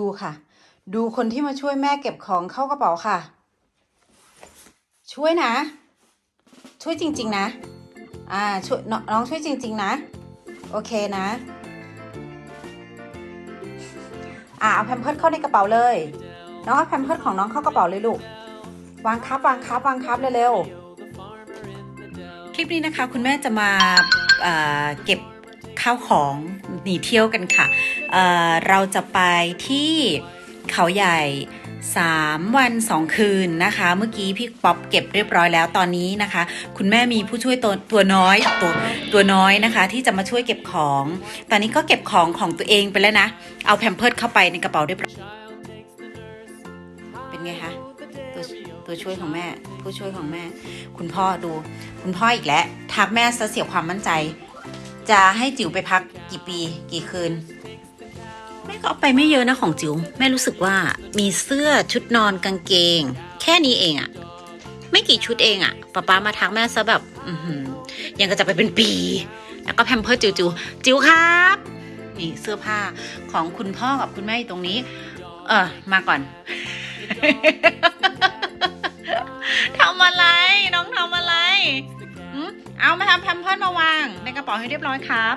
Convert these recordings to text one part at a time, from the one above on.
ดูค่ะ ดูคนที่มาช่วยแม่เก็บของเข้ากระเป๋าค่ะ ช่วยนะ ช่วยจริง ๆ นะ อ่าช่วยนน้องช่วยจริง ๆ นะ โอเคนะ อ่าเอาแพมเพิร์ดเข้าในกระเป๋าเลย น้องเอาแพมเพิร์ดของน้องเข้ากระเป๋าเลยลูก วางครับวางครับวางครับเร็วๆ คลิปนี้นะคะคุณแม่จะมาเอ่อเก็บ ข้าวของหนีเที่ยวกันค่ะเเราจะไปที่เขาใหญ่ 3 วัน 2 คืนนะคะ เมื่อกี้พี่ป๊อปเก็บเรียบร้อยแล้วตอนนี้นะคะ คุณแม่มีผู้ช่วยตัวตัวน้อยตัวตัวน้อยนะคะ ที่จะมาช่วยเก็บของ ตอนนี้ก็เก็บของของตัวเองไปแล้วนะ เอาแพมเพิร์ดเข้าไปในกระเป๋าเรียบร้อยเป็นไงคะตัวตัวช่วยของแม่ ผู้ช่วยของแม่ คุณพ่อดู คุณพ่ออีกแล้วทักแม่ซะเสียความมั่นใจ จะให้จิ๋วไปพักกี่ปีกี่คืน แม่ก็เอาไปไม่เยอะนะของจิ๋วแม่รู้สึกว่ามีเสื้อชุดนอนกางเกง แค่นี้เองอะไม่กี่ชุดเองอะป๊าป๊ามาทักแม่ซะแบบอืยังก็จะไปเป็นปี แล้วก็แพมเพิร์จิ๋วจิ๋วจิ๋วครับนี่เสื้อผ้าของคุณพ่อกับคุณแม่ตรงนี้ เออมาก่อนทำอะไรน้องทำอะไร เอามาทำแพมเพิร์สมาวาง ในกระเป๋าให้เรียบร้อยครับ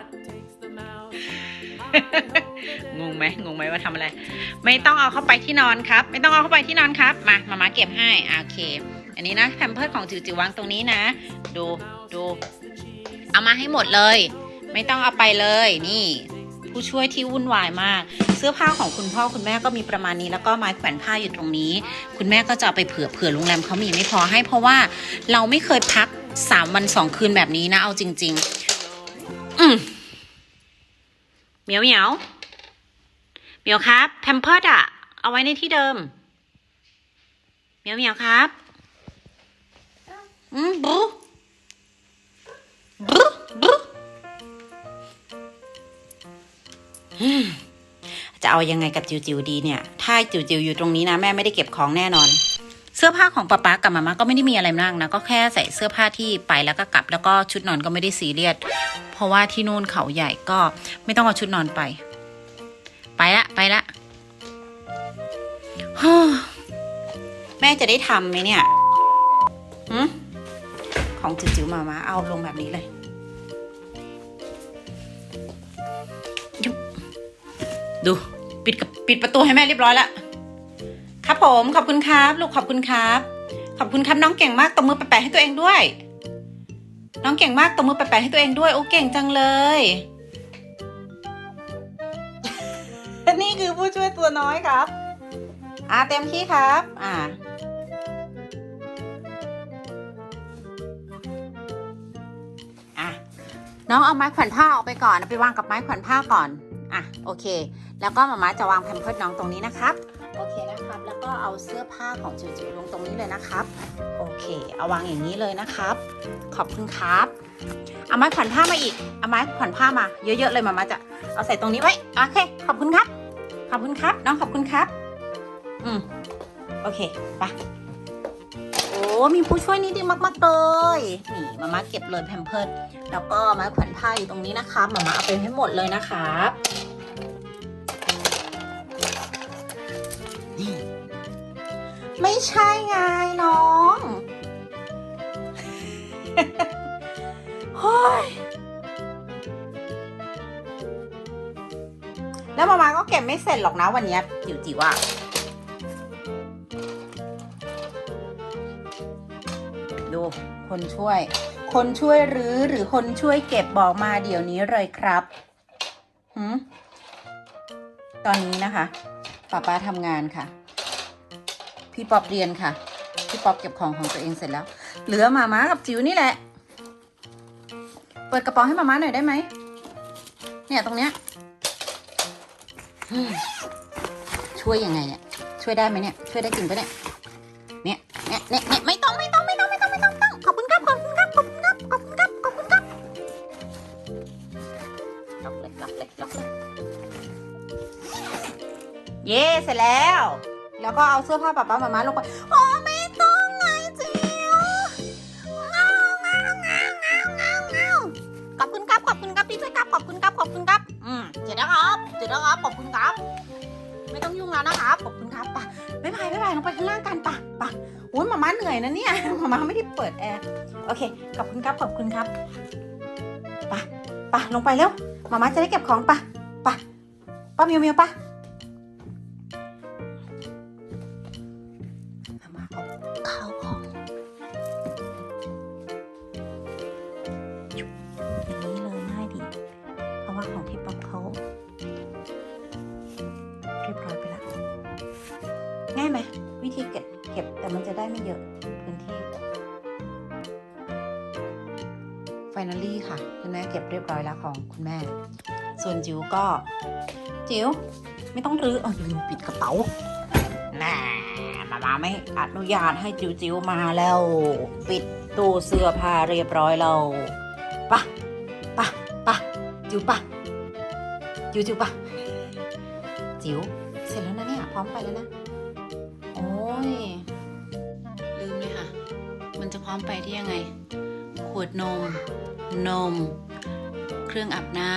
งงไหมงงไหมว่าทำอะไร ไม่ต้องเอาเข้าไปที่นอนครับ ไม่ต้องเอาเข้าไปที่นอนครับ มามามาเก็บให้โอเค อันนี้นะแพมเพิร์สของจิ๋วจิ๋ววางตรงนี้นะ ดูดูเอามาให้หมดเลย ไม่ต้องเอาไปเลยนี่ผู้ช่วยที่วุ่นวายมาก เสื้อผ้าของคุณพ่อคุณแม่ก็มีประมาณนี้ แล้วก็ไม้แขวนผ้าอยู่ตรงนี้ คุณแม่ก็จะไปเผื่อเผื่อโรงแรมเขามีไม่พอให้ เพราะว่าเราไม่เคยพัก สามวันสองคืนแบบนี้นะ เอาจริง ๆ อืมเหมียวเหมียวเหมียวครับแพมเพิร์ดอะเอาไว้ในที่เดิมเหมียวเหมียวครับ อืมบูบูบูจะเอายังไงกับจิวจิวดีเนี่ย ถ้าจิวจิวอยู่ตรงนี้นะ แม่ไม่ได้เก็บของแน่นอน เสื้อผ้าของป๊าป๊ากับมาม่าก็ไม่ได้มีอะไรมากนะก็แค่ใส่เสื้อผ้าที่ไปแล้วก็กลับ แล้วก็ชุดนอนก็ไม่ได้ซีเรียสเพราะว่าที่นู่นเขาใหญ่ก็ไม่ต้องเอาชุดนอนไป ไปละไปละแม่จะได้ทำไหมเนี่ยของจิ๋วๆมามาเอาลงแบบนี้เลยยุบดู ปิดกับปิดประตูให้แม่เรียบร้อยแล้ว ผม ขอบคุณครับ ลูกขอบคุณครับ ขอบคุณครับน้องเก่งมากตบมือแปะๆให้ตัวเองด้วย น้องเก่งมากตบมือแปะๆให้ตัวเองด้วย โอ้เก่งจังเลยนี่คือผู้ช่วยตัวน้อยครับ อ่าเต็มที่ครับ อ่าอะน้องเอาไม้แขวนผ้าออกไปก่อน ไปวางกับไม้แขวนผ้าก่อน อะ โอเค แล้วก็มาม่าจะวางแพมเพิดน้องตรงนี้นะครับ โอเคนะครับ แล้วก็เอาเสื้อผ้าของจิ๋วๆลงตรงนี้เลยนะครับ โอเค เอาวางอย่างนี้เลยนะครับ ขอบคุณครับ เอาไม้ขวนผ้ามาอีก เอาไม้ขวนผ้ามา เยอะๆเลยมาม่าจะเอาใส่ตรงนี้ไว้ โอเค ขอบคุณครับ ขอบคุณครับ น้องขอบคุณครับ อืม โอเค ไป โอ้ มีผู้ช่วยนี่ดีมากๆเลย นี่มาม่าเก็บเลยแพมเพิร์ดแล้วก็ไม้ขวนผ้าอยู่ตรงนี้นะครับมาม่าเอาไปให้หมดเลยนะครับ ไม่ใช่ไงน้อง เฮ้ย แล้วมามาก็เก็บไม่เสร็จหรอกนะวันเนี้ยจิ๋วจิ๋วๆอะดู คนช่วย คนช่วยหรือหรือคนช่วยเก็บบอกมาเดี๋ยวนี้เลยครับหืมตอนนี้นะคะป้าป้าทำงานค่ะ พี่ป๊อบเรียนค่ะ พี่ป๊อบเก็บของของตัวเองเสร็จแล้ว เหลือมาม้ากับจิ๋วนี่แหละ เปิดกระเป๋าให้มาม้าหน่อยได้ไหม เนี่ยตรงเนี้ยช่วยยังไงเนี่ย ช่วยได้ไหมเนี่ย ช่วยได้จริงปะเนี่ยเนี่ยเนี่ยเนี่ยเนี่ยไม่ต้องไม่ต้องไม่ต้องไม่ต้องไม่ต้องไม่ต้องขอบคุณครับขอบคุณครับขอบคุณครับขอบคุณครับขอบคุณครับล็อกเลยล็อกเลยล็อกเลยเย้เสร็จแล้ว แล้วก็เอาเสื้อผ้าป๊าป๊ามามาลงไปโอ้ไม่ต้องไงจิ๋วเงาเงาเงาเงาเงาเงาขอบคุณครับขอบคุณครับพี่ช่วยครับขอบคุณครับขอบคุณครับอืมเสร็จแล้วครับเสร็จแล้วครับขอบคุณครับ ไม่ต้องยุ่งแล้วนะครับขอบคุณครับไปบ๊ายบายบ๊ายบายลงไปข้างล่างกันปะปะอุ้ยหมาม่าเหนื่อยนะเนี่ยหมาม่าไม่ได้เปิดแอร์โอเคขอบคุณครับขอบคุณครับไปไปลงไปเร็วหมาม่าจะได้เก็บของปะปะป้าเมียวเมียวปะ ไหมวิธีเก็บเก็บแต่มันจะได้ไม่เยอะพื้นที่ finally ค่ะ คุณแม่เก็บเรียบร้อยแล้วของคุณแม่ ส่วนจิ๋วก็ จิ๋วไม่ต้องรื้อเอาลืมปิดกระเป๋าน่ามามาไม่อนุญาตให้จิ๋วจิ๋วมาแล้ว ปิดตู้เสื้อผ้าเรียบร้อยแล้วปะปะปะจิ๋วปะจิ๋วจิ๋วปะจิ๋วเสร็จแล้วนะเนี่ยพร้อมไปแล้วนะ โอ้ย ลืมเลยค่ะ มันจะพร้อมไปที่ยังไง ขวดนม นม เครื่องอาบน้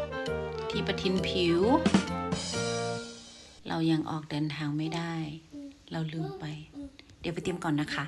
ำ ที่ประทินผิว เรายังออกเดินทางไม่ได้ เราลืมไป เดี๋ยวไปเตรียมก่อนนะคะ